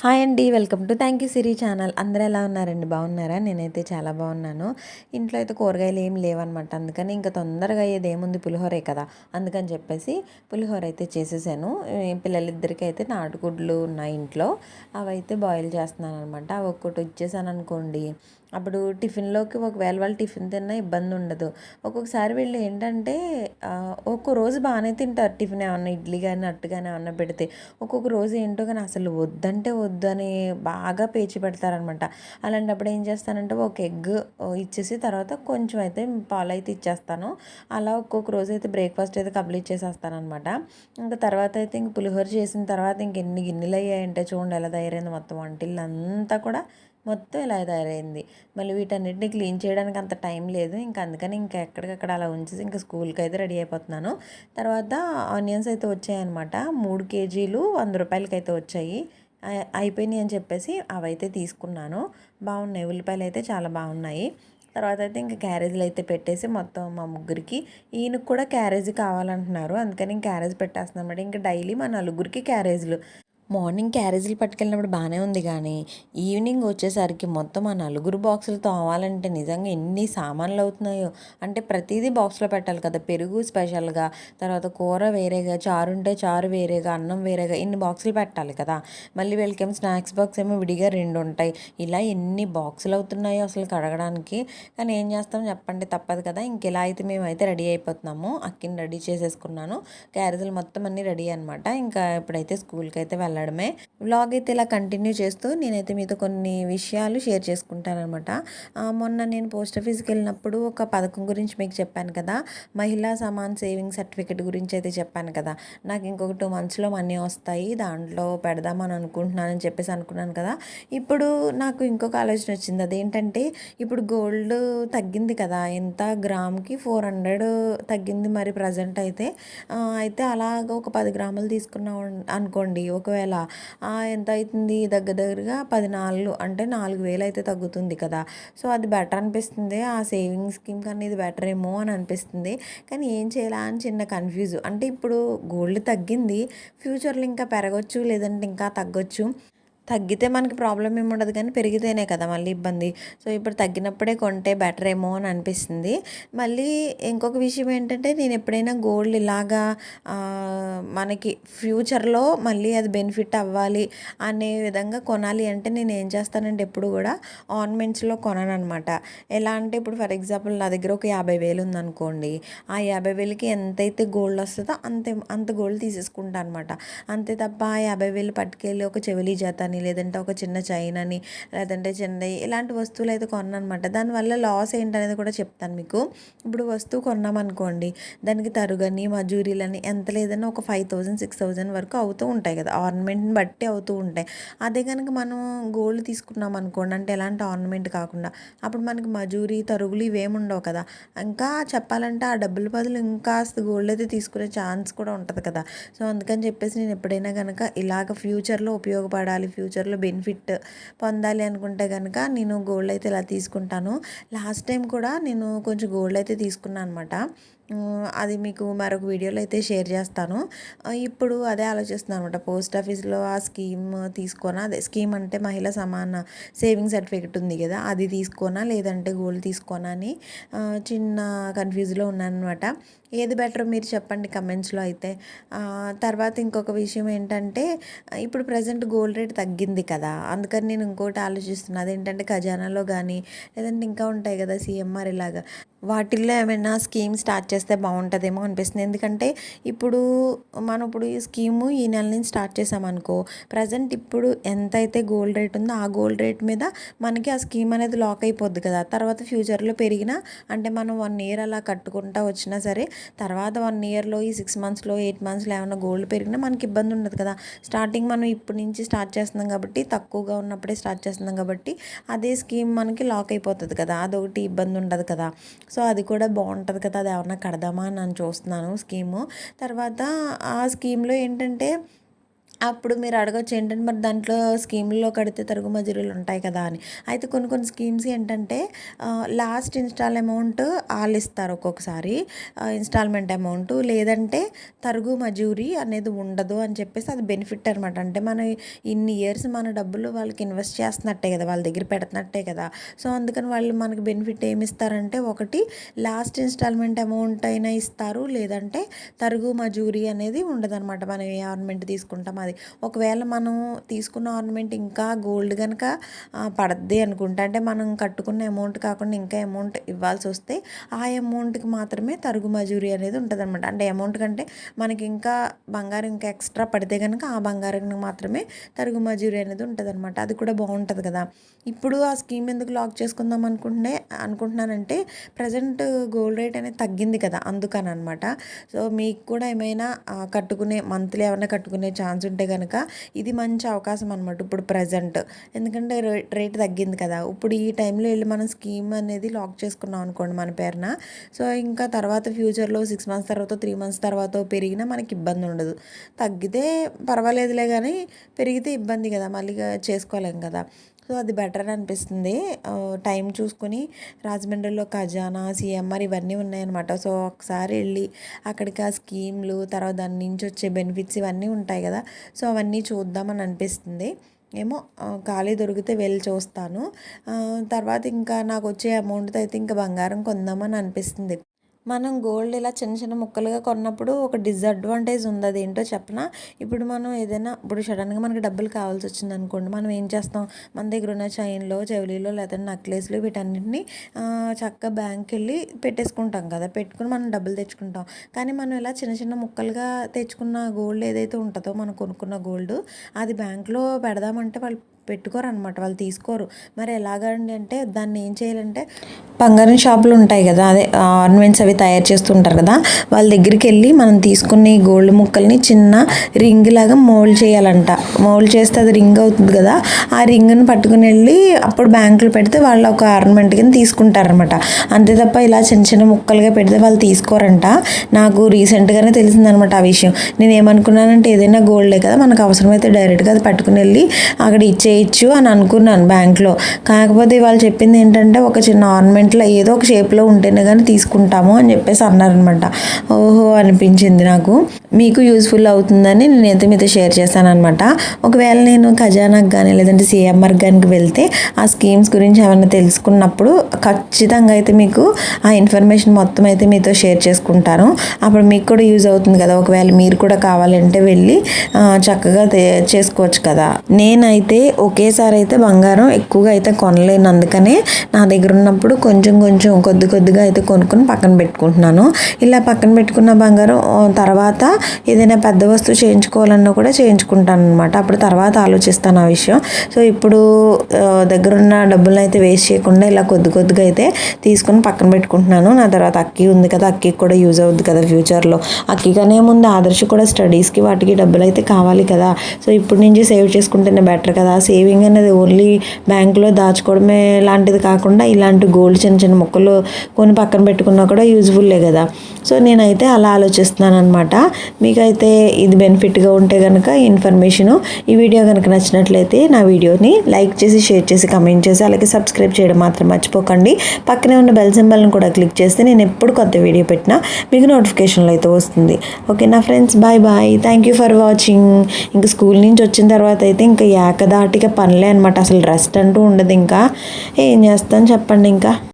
Hi అండి welcome to thank you Siri channel. అందరూ ఎలా ఉన్నారండి? బాగున్నారా? నేనైతే చాలా బాగున్నాను. ఇంట్లో అయితే కూరగాయలు ఏం లేవన్నమాట. అందుకని ఇంకా తొందరగా అయ్యేది ఏముంది? పులిహోరే కదా. అందుకని చెప్పేసి పులిహోర అయితే చేసేసాను. పిల్లలిద్దరికీ అయితే నాటుగుడ్లు ఉన్నాయి ఇంట్లో. అవైతే బాయిల్ చేస్తున్నాను అనమాట అవి ఒక్కటి వచ్చేసాను అనుకోండి. అప్పుడు టిఫిన్లోకి ఒకవేళ వాళ్ళు టిఫిన్ తిన్నా ఇబ్బంది ఉండదు. ఒక్కొక్కసారి వీళ్ళు ఏంటంటే ఆ, ఒక్కో రోజు బాగానే తింటారు. టిఫిన్ ఏమన్నా ఇడ్లీ కానీ అట్టు కానీ ఏమన్నా పెడితే. ఒక్కొక్క రోజు ఏంటో కానీ అసలు వద్దంటే వద్దని అని బాగా పేచి పెడతారనమాట. అలాంటప్పుడు ఏం చేస్తానంటే ఒక ఎగ్ ఇచ్చేసి తర్వాత కొంచెం అయితే పాలు అయితే ఇచ్చేస్తాను. అలా ఒక్కొక్క రోజు అయితే బ్రేక్ఫాస్ట్ అయితే కంప్లీట్ చేసేస్తాను అనమాట ఇంకా తర్వాత అయితే ఇంక పులిహోర చేసిన తర్వాత ఇంక ఎన్ని గిన్నెలు అయ్యాయంటే చూడండి ఎలా తయారైంది మొత్తం వంటిల్లు అంతా కూడా మొత్తం ఇలా తయారైంది. మళ్ళీ వీటన్నిటిని క్లీన్ చేయడానికి అంత టైం లేదు. ఇంకా అందుకని ఇంకా ఎక్కడికక్కడ అలా ఉంచేసి ఇంకా స్కూల్కి అయితే రెడీ అయిపోతున్నాను. తర్వాత ఆనియన్స్ అయితే వచ్చాయన్నమాట మూడు కేజీలు వంద రూపాయలకి అయితే వచ్చాయి. అయిపోయినాయి అని చెప్పేసి అవైతే తీసుకున్నాను. బాగున్నాయి. ఉల్లిపాయలు అయితే చాలా బాగున్నాయి. తర్వాత అయితే ఇంకా క్యారేజీలు అయితే పెట్టేసి మొత్తం మా ముగ్గురికి ఈయనకు కూడా క్యారేజీ కావాలంటున్నారు. అందుకని ఇంక క్యారేజ్ పెట్టేస్తున్నాం అన్నమాట. ఇంకా డైలీ మా నలుగురికి క్యారేజీలు. మార్నింగ్ క్యారేజీలు పట్టుకెళ్ళినప్పుడు బాగానే ఉంది కానీ ఈవినింగ్ వచ్చేసరికి మొత్తం ఆ నలుగురు బాక్సులు తోమాలంటే నిజంగా ఎన్ని సామాన్లు అవుతున్నాయో. అంటే ప్రతిదీ బాక్స్లో పెట్టాలి కదా పెరుగు స్పెషల్గా తర్వాత కూర వేరేగా చారు ఉంటే చారు వేరేగా అన్నం వేరేగా ఇన్ని బాక్సులు పెట్టాలి కదా. మళ్ళీ వీళ్ళకేమో స్నాక్స్ బాక్స్ ఏమో విడిగా రెండు ఉంటాయి. ఇలా ఎన్ని బాక్సులు అవుతున్నాయో అసలు కడగడానికి. కానీ ఏం చేస్తాం చెప్పండి తప్పదు కదా. ఇంకెలా అయితే మేమైతే రెడీ అయిపోతున్నాము అక్కిని రెడీ చేసేసుకున్నాను. క్యారేజీలు మొత్తం అన్నీ రెడీ అనమాట ఇంకా ఇప్పుడైతే స్కూల్కి అయితే వెళ్ళడమే వ్లాగ్ అయితే ఇలా కంటిన్యూ చేస్తూ నేనైతే మీతో కొన్ని విషయాలు షేర్ చేసుకుంటానమాట మొన్న నేను పోస్ట్ ఆఫీస్కి వెళ్ళినప్పుడు ఒక పథకం గురించి మీకు చెప్పాను కదా. మహిళా సమాన్ సేవింగ్ సర్టిఫికేట్ గురించి అయితే చెప్పాను కదా. నాకు ఇంకొక టూ మంత్స్లో మనీ వస్తాయి దాంట్లో పెడదామని అనుకుంటున్నానని చెప్పేసి అనుకున్నాను కదా. ఇప్పుడు నాకు ఇంకొక ఆలోచన వచ్చింది. అదేంటంటే ఇప్పుడు గోల్డ్ తగ్గింది కదా. ఎంత? గ్రామ్కి ఫోర్ హండ్రెడ్ తగ్గింది మరి ప్రజెంట్ అయితే. అయితే అలాగ ఒక పది గ్రాములు తీసుకున్నాం అనుకోండి. ఒకవేళ వేల. ఎంత అవుతుంది దగ్గర దగ్గరగా పదినాలుగు అంటే నాలుగు వేలు అయితే తగ్గుతుంది కదా. సో అది బెటర్ అనిపిస్తుంది. ఆ సేవింగ్ స్కీమ్ కన్నా ఇది బెటర్ ఏమో అని అనిపిస్తుంది. కానీ ఏం చేయాలా అని చిన్న కన్ఫ్యూజ్. అంటే ఇప్పుడు గోల్డ్ తగ్గింది ఫ్యూచర్లో ఇంకా పెరగచ్చు లేదంటే ఇంకా తగ్గొచ్చు. తగ్గితే మనకి ప్రాబ్లం ఏమి ఉండదు కానీ పెరిగితేనే కదా మళ్ళీ ఇబ్బంది. సో ఇప్పుడు తగ్గినప్పుడే కొంటే బెటర్ ఏమో అని అనిపిస్తుంది. మళ్ళీ ఇంకొక విషయం ఏంటంటే నేను ఎప్పుడైనా గోల్డ్ ఇలాగా మనకి ఫ్యూచర్లో మళ్ళీ అది బెనిఫిట్ అవ్వాలి అనే విధంగా కొనాలి అంటే నేను ఏం చేస్తానంటే ఎప్పుడు కూడా ఆర్నమెంట్స్లో కొనను అనమాట ఎలా అంటే ఇప్పుడు ఫర్ ఎగ్జాంపుల్ నా దగ్గర ఒక యాభై వేలు ఉందనుకోండి. ఆ యాభై వేలకి ఎంతైతే గోల్డ్ వస్తుందో అంతే అంత గోల్డ్ తీసేసుకుంటా అనమాట అంతే తప్ప ఆ యాభై వేలు పట్టుకెళ్ళి ఒక చెవిలి జాతాన్ని అని లేదంటే ఒక చిన్న చైన్ అని లేదంటే చిన్న ఇలాంటి వస్తువులు అయితే కొన్నానమాట దానివల్ల లాస్ ఏంటనేది కూడా చెప్తాను మీకు. ఇప్పుడు వస్తువు కొన్నామనుకోండి దానికి తరుగని మజూరీలని ఎంత లేదన్నా ఒక ఫైవ్ థౌజండ్ సిక్స్ థౌజండ్ వరకు అవుతూ ఉంటాయి కదా. ఆర్నమెంట్ని బట్టి అవుతూ ఉంటాయి. అదే కనుక మనం గోల్డ్ తీసుకున్నాం అనుకోండి అంటే ఎలాంటి ఆర్నమెంట్ కాకుండా అప్పుడు మనకి మజూరీ తరుగులు ఇవేమి ఉండవు కదా. ఇంకా చెప్పాలంటే ఆ డబ్బుల బదులు ఇంకా గోల్డ్ అయితే తీసుకునే ఛాన్స్ కూడా ఉంటుంది కదా. సో అందుకని చెప్పేసి నేను ఎప్పుడైనా కనుక ఇలాగ ఫ్యూచర్లో ఉపయోగపడాలి ఫ్యూచర్లో బెనిఫిట్ పొందాలి అనుకుంటే కనుక నేను గోల్డ్ అయితే ఇలా తీసుకుంటాను. లాస్ట్ టైం కూడా నేను కొంచెం గోల్డ్ అయితే తీసుకున్నాను అనమాట అది మీకు మరొక వీడియోలో అయితే షేర్ చేస్తాను. ఇప్పుడు అదే ఆలోచిస్తున్నాను అనమాట పోస్ట్ ఆఫీస్లో ఆ స్కీమ్ తీసుకోనా? అదే స్కీమ్ అంటే మహిళా సమాన సేవింగ్ సర్టిఫికేట్ ఉంది కదా అది తీసుకోనా? లేదంటే గోల్డ్ తీసుకోనా అని చిన్న కన్ఫ్యూజ్లో ఉన్నాను అనమాట ఏది బెటర్ మీరు చెప్పండి కమెంట్స్లో అయితే. తర్వాత ఇంకొక విషయం ఏంటంటే ఇప్పుడు ప్రజెంట్ గోల్డ్ రేట్ తగ్గింది కదా అందుకని నేను ఇంకోటి ఆలోచిస్తున్నాను అదేంటంటే ఖజానాలో కానీ లేదంటే ఇంకా ఉంటాయి కదా సిఎంఆర్ ఇలాగా వాటిల్లో ఏమైనా స్కీమ్ స్టార్ట్ చేస్తే బాగుంటుందేమో అనిపిస్తుంది. ఎందుకంటే ఇప్పుడు మనం ఇప్పుడు ఈ స్కీము ఈ నెల నుంచి స్టార్ట్ చేసామనుకో ప్రజెంట్ ఇప్పుడు ఎంత అయితే గోల్డ్ రేట్ ఉందో ఆ గోల్డ్ రేట్ మీద మనకి ఆ స్కీమ్ అనేది లాక్ అయిపోద్ది కదా. తర్వాత ఫ్యూచర్లో పెరిగినా అంటే మనం వన్ ఇయర్ అలా కట్టుకుంటా వచ్చినా సరే తర్వాత వన్ ఇయర్లో ఈ సిక్స్ మంత్స్లో ఎయిట్ మంత్స్లో ఏమైనా గోల్డ్ పెరిగినా మనకి ఇబ్బంది ఉండదు కదా. స్టార్టింగ్ మనం ఇప్పటి నుంచి స్టార్ట్ చేస్తున్నాం కాబట్టి తక్కువగా ఉన్నప్పుడే స్టార్ట్ చేస్తున్నాం కాబట్టి అదే స్కీమ్ మనకి లాక్ అయిపోతుంది కదా. అదొకటి ఇబ్బంది ఉండదు కదా. సో అది కూడా బాగుంటుంది కదా. అది ఏమన్నా కడదామా అని నేను చూస్తున్నాను స్కీము. తర్వాత ఆ స్కీమ్లో ఏంటంటే అప్పుడు మీరు అడగచ్చు ఏంటంటే మరి దాంట్లో స్కీమ్లో కడితే తరుగు మజూరీలు ఉంటాయి కదా అని. అయితే కొన్ని కొన్ని స్కీమ్స్ ఏంటంటే లాస్ట్ ఇన్స్టాల్ అమౌంట్ వాళ్ళు ఇస్తారు ఒక్కొక్కసారి. ఇన్స్టాల్మెంట్ అమౌంట్ లేదంటే తరుగు మజూరీ అనేది ఉండదు అని చెప్పేసి అది బెనిఫిట్ అనమాట అంటే మనం ఇన్ని ఇయర్స్ మన డబ్బులు వాళ్ళకి ఇన్వెస్ట్ చేస్తున్నట్టే కదా వాళ్ళ దగ్గర పెడుతున్నట్టే కదా. సో అందుకని వాళ్ళు మనకి బెనిఫిట్ ఏమి ఇస్తారంటే ఒకటి లాస్ట్ ఇన్స్టాల్మెంట్ అమౌంట్ అయినా ఇస్తారు. లేదంటే తరుగు మజూరీ అనేది ఉండదన్నమాట. మనం ఏ ఆర్నమెంట్ తీసుకుంటాం అది ఒకవేళ మనం తీసుకున్న ఆర్నమెంట్ ఇంకా గోల్డ్ కనుక పడద్ది అనుకుంటా. అంటే మనం కట్టుకున్న అమౌంట్ కాకుండా ఇంకా అమౌంట్ ఇవ్వాల్సి వస్తే ఆ అమౌంట్కి మాత్రమే తరుగు మజూరీ అనేది ఉంటుంది అనమాట అంటే అమౌంట్ కంటే మనకి ఇంకా బంగారం ఇంకా ఎక్స్ట్రా పడితే కనుక ఆ బంగారానికి మాత్రమే తరుగు మజూరీ అనేది ఉంటుంది అనమాట అది కూడా బాగుంటుంది కదా. ఇప్పుడు ఆ స్కీమ్ ఎందుకు లాక్ చేసుకుందాం అనుకుంటే అనుకుంటున్నానంటే ప్రజెంట్ గోల్డ్ రేట్ అనేది తగ్గింది కదా అందుకని అనమాట సో మీకు కూడా ఏమైనా కట్టుకునే మంత్లీ ఏమైనా కట్టుకునే ఛాన్స్ ఉంటే కనుక ఇది మంచి అవకాశం అనమాట ఇప్పుడు ప్రజెంట్ ఎందుకంటే రేట్ తగ్గింది కదా. ఇప్పుడు ఈ టైంలో వెళ్ళి మనం స్కీమ్ అనేది లాక్ చేసుకున్నాం అనుకోండి మన పేరున. సో ఇంకా తర్వాత ఫ్యూచర్లో సిక్స్ మంత్స్ తర్వాత త్రీ మంత్స్ తర్వాత పెరిగినా మనకి ఇబ్బంది ఉండదు. తగ్గితే పర్వాలేదులే కానీ పెరిగితే ఇబ్బంది కదా. మళ్ళీ చేసుకోలేం కదా. సో అది బెటర్ అనిపిస్తుంది. టైం చూసుకొని రాజమండ్రిలో ఖజానా సిఎంఆర్ ఇవన్నీ ఉన్నాయన్నమాట. సో ఒకసారి వెళ్ళి అక్కడికి ఆ స్కీమ్లు తర్వాత దాని నుంచి వచ్చే బెనిఫిట్స్ ఇవన్నీ ఉంటాయి కదా. సో అవన్నీ చూద్దామని అనిపిస్తుంది. ఏమో ఖాళీ దొరికితే వెళ్ళి చూస్తాను. తర్వాత ఇంకా నాకు వచ్చే అమౌంట్తో అయితే ఇంకా బంగారం కొందామని అనిపిస్తుంది. మనం గోల్డ్ ఇలా చిన్న చిన్న ముక్కలుగా కొన్నప్పుడు ఒక డిసడ్వాంటేజ్ ఉంది. అది ఏంటో చెప్పనా? ఇప్పుడు మనం ఏదైనా ఇప్పుడు సడన్గా మనకి డబ్బులు కావాల్సి వచ్చింది అనుకోండి మనం ఏం చేస్తాం? మన దగ్గర ఉన్న చైన్లో చెవులీలో లేదా నెక్లెస్లు వీటన్నిటిని చక్కగా బ్యాంక్కి వెళ్ళి పెట్టేసుకుంటాం కదా. పెట్టుకుని మనం డబ్బులు తెచ్చుకుంటాం. కానీ మనం ఇలా చిన్న చిన్న ముక్కలుగా తెచ్చుకున్న గోల్డ్ ఏదైతే ఉంటుందో మనం కొనుక్కున్న గోల్డ్ అది బ్యాంక్లో పెడదామంటే వాళ్ళు పెట్టుకోరు అనమాట వాళ్ళు తీసుకోరు. మరి ఎలాగండి అంటే దాన్ని ఏం చేయాలంటే బంగారం షాపులు ఉంటాయి కదా అదే ఆర్నమెంట్స్ అవి తయారు చేస్తుంటారు కదా వాళ్ళ దగ్గరికి వెళ్ళి మనం తీసుకున్న ఈ గోల్డ్ ముక్కల్ని చిన్న రింగ్ లాగా మోల్డ్ చేయాలంట. మోల్డ్ చేస్తే అది రింగ్ అవుతుంది కదా ఆ రింగ్ని పట్టుకుని వెళ్ళి అప్పుడు బ్యాంకులు పెడితే వాళ్ళు ఒక ఆర్నమెంట్ కింద తీసుకుంటారనమాట అంతే తప్ప ఇలా చిన్న చిన్న ముక్కలుగా పెడితే వాళ్ళు తీసుకోరంట. నాకు రీసెంట్గానే తెలిసిందనమాట ఆ విషయం. నేను ఏమనుకున్నానంటే ఏదైనా గోల్డే కదా మనకు అవసరమైతే డైరెక్ట్గా అది పట్టుకుని వెళ్ళి అక్కడ చేయొచ్చు అని అనుకున్నాను బ్యాంక్లో. కాకపోతే వాళ్ళు చెప్పింది ఏంటంటే ఒక చిన్న ఆర్నమెంట్లో ఏదో ఒక షేప్లో ఉంటేనే కానీ తీసుకుంటాము అని చెప్పేసి అన్నారనమాట. ఓహో అనిపించింది నాకు. మీకు యూస్ఫుల్ అవుతుందని నేనైతే మీతో షేర్ చేశాను అనమాట ఒకవేళ నేను ఖజానాకు కానీ లేదంటే సిఎంఆర్ కానీ వెళ్తే ఆ స్కీమ్స్ గురించి ఏమైనా తెలుసుకున్నప్పుడు ఖచ్చితంగా అయితే మీకు ఆ ఇన్ఫర్మేషన్ మొత్తం అయితే మీతో షేర్ చేసుకుంటాను. అప్పుడు మీకు కూడా యూజ్ అవుతుంది కదా. ఒకవేళ మీరు కూడా కావాలంటే వెళ్ళి చక్కగా చేసుకోవచ్చు కదా. నేనైతే ఒకేసారి అయితే బంగారం ఎక్కువగా అయితే కొనలేను. అందుకనే నా దగ్గర ఉన్నప్పుడు కొంచెం కొంచెం కొద్ది కొద్దిగా అయితే కొనుక్కొని పక్కన పెట్టుకుంటున్నాను. ఇలా పక్కన పెట్టుకున్న బంగారం తర్వాత ఏదైనా పెద్ద వస్తువు చేయించుకోవాలన్నా కూడా చేయించుకుంటాను అనమాట అప్పుడు తర్వాత ఆలోచిస్తాను ఆ విషయం. సో ఇప్పుడు దగ్గరున్న డబ్బులను అయితే వేస్ట్ చేయకుండా ఇలా కొద్ది కొద్దిగా అయితే తీసుకుని పక్కన పెట్టుకుంటున్నాను. నా తర్వాత అక్కి ఉంది కదా అక్కికి కూడా యూజ్ అవుద్ది కదా ఫ్యూచర్లో. అక్కిగానే ముందు ఆదర్శ కూడా స్టడీస్కి వాటికి డబ్బులు అయితే కావాలి కదా. సో ఇప్పుడు నుంచి సేవ్ చేసుకుంటేనే బెటర్ కదా. సేవింగ్ అనేది ఓన్లీ బ్యాంకులో దాచుకోవడమే లాంటిది కాకుండా ఇలాంటి గోల్డ్ చిన్న చిన్న మొక్కలు కొని పక్కన పెట్టుకున్నా కూడా యూజ్ఫుల్లే కదా. సో నేనైతే అలా ఆలోచిస్తున్నాను అనమాట మీకైతే ఇది బెనిఫిట్గా ఉంటే కనుక ఇన్ఫర్మేషను ఈ వీడియో కనుక నచ్చినట్లయితే నా వీడియోని లైక్ చేసి షేర్ చేసి కమెంట్ చేసి అలాగే సబ్స్క్రైబ్ చేయడం మాత్రం మర్చిపోకండి. పక్కనే ఉన్న బెల్ సింబల్ని కూడా క్లిక్ చేస్తే నేను ఎప్పుడు కొత్త వీడియో పెట్టినా మీకు నోటిఫికేషన్లు అయితే వస్తుంది. ఓకే నా friends bye bye. Thank you for watching. ఇంకా స్కూల్ నుంచి వచ్చిన తర్వాత అయితే ఇంకా ఏకదాటిగా పనులే అనమాట అసలు రెస్ట్ అంటూ ఉండదు ఇంకా. ఏం చేస్తాను చెప్పండి ఇంకా.